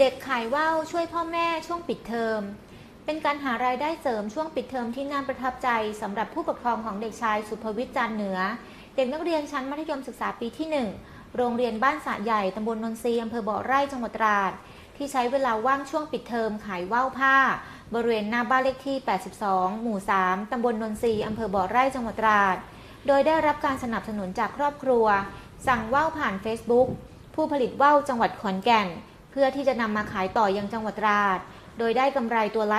เด็กขายว่าวช่วยพ่อแม่ช่วงปิดเทอม เป็นการหารายได้เสริมช่วงปิดเทอมที่น่าประทับใจสำหรับผู้ปกครองของเด็กชายสุภวิจันทร์เหนือ เด็กนักเรียนชั้นมัธยมศึกษาปีที่ 1 โรงเรียนบ้านสะใหญ่ตำบลนนทรีย์อำเภอบ่อไร่จังหวัดตราด ที่ใช้เวลาว่างช่วงปิดเทอมขายว่าวผ้า บริเวณหน้าบ้านเลขที่ 82 หมู่ 3 ตำบลนนทรีย์อำเภอบ่อไร่จังหวัดตราด โดยได้รับการสนับสนุนจากครอบครัว สั่งว่าวผ่าน Facebook ผู้ผลิตว่าวจังหวัดขอนแก่น พื่อที่จะนำมาขายต่อยังจังหวัดตราด โดยได้กำไรตัวละ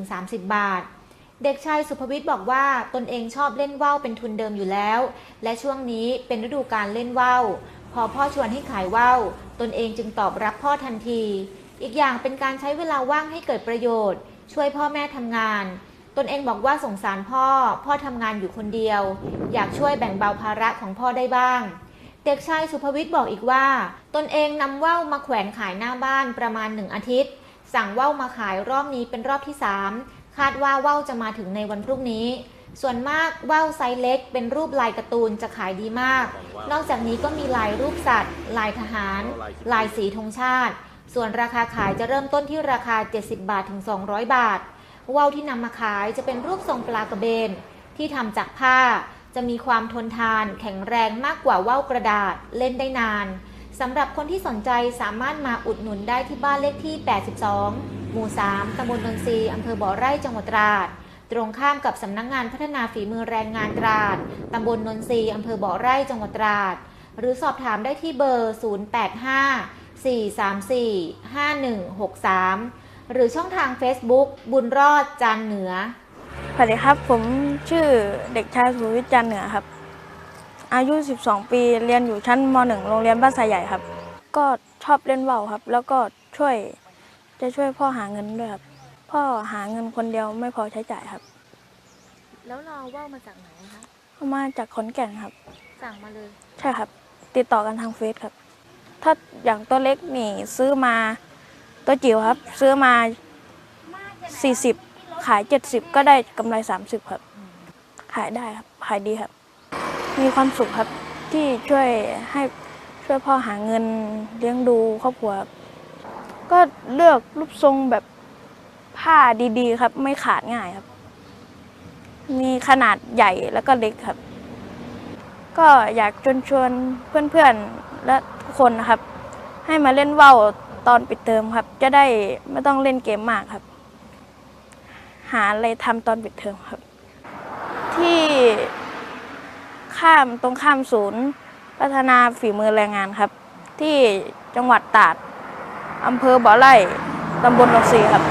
20-30 บาท เด็กชายสุภวิทย์บอกว่าตนเองชอบเล่นว่าวเป็นทุนเดิมอยู่แล้ว และช่วงนี้เป็นฤดูการเล่นว่าวพอพ่อชวนให้ขายว่าวตนเองจึงตอบรับพ่อทันที อีกอย่างเป็นการใช้เวลาว่างให้เกิดประโยชน์ ช่วยพ่อแม่ทำงาน ตนเองบอกว่าสงสารพ่อ พ่อทำงานอยู่คนเดียว อยากช่วยแบ่งเบาภาระของพ่อได้บ้าง เด็กชายสุภวิทย์บอกอีกว่า ตนเองนำว่าวมาแขวนขายหน้าบ้านประมาณหนึ่งอาทิตย์ สั่งว่าวมาขายรอบนี้เป็นรอบที่ 3 คาดว่าว่าวจะมาถึงในวันพรุ่งนี้ ส่วนมากว่าวไซส์เล็ก เป็นรูปลายการ์ตูนจะขายดีมาก นอกจากนี้ก็มีลายรูปสัตว์ ลายทหาร ลายสีธงชาติ ส่วนราคาขายจะเริ่มต้นที่ราคา 70 บาทถึง 200 บาทว่าวที่นำมาขายจะเป็นรูปทรงปลากระเบนที่ทำจากผ้า จะมีความทนทานแข็งแรงมากกว่าว่าวกระดาษเล่นได้นานสำหรับคนที่สนใจสามารถมาอุดหนุนได้ที่บ้านเลขที่ 82 หมู่ 3 ตำบลนนทรีย์อำเภอบ่อไร่ จังหวัดตราด ตรงข้ามกับสำนักงงานพัฒนาฝีมือแรงงานตราด ตำบลนนทรีย์อำเภอบ่อไร่ จังหวัดตราด หรือสอบถามได้ที่เบอร์ 085 434 5163 หรือช่องทาง Facebook บุญรอดจานเหนือ สวัสดีครับ ผมชื่อเด็กชายสุวิทย์จันทร์เหนือครับ อายุ 12 ปีเรียนอยู่ชั้นม .1 โรงเรียนบ้านสายใหญ่ครับ ก็ชอบเล่นว่าวครับ แล้วก็ช่วยจะช่วยพ่อหาเงินด้วยครับ พ่อหาเงินคนเดียวไม่พอใช้จ่ายครับ แล้วเราว่าวมาจากไหนคะเอามาจากขอนแก่นครับ สั่งมาเลย ใช่ครับ ติดต่อกันทางเฟซครับ ถ้าอย่างตัวเล็กนี่ซื้อมาตัวจิ๋วครับ ซื้อมา 40 ขาย 70 ก็ได้กำไร 30 ครับ ขายได้ครับ ขายดีครับ มีความสุขครับที่ช่วยให้ช่วยพ่อหาเงินเลี้ยงดูครอบครัวครับก็เลือกรูปทรงแบบผ้าดีๆ ครับ ไม่ขาดง่ายครับ มีขนาดใหญ่แล้วก็เล็กครับ ก็อยากชวนชวนเพื่อนๆ และทุกคนนะครับ ให้มาเล่นว่าวตอนปิดเทอมครับ จะได้ไม่ต้องเล่นเกมมากครับาอะไรทำตอนปิดเทอมครับ ที่ข้ามตรงข้ามศูนย์ พัฒนาฝีมือแรงงานครับ ที่จังหวัดตราดอำเภอบ่อไร่ตำบลหนองสีครับ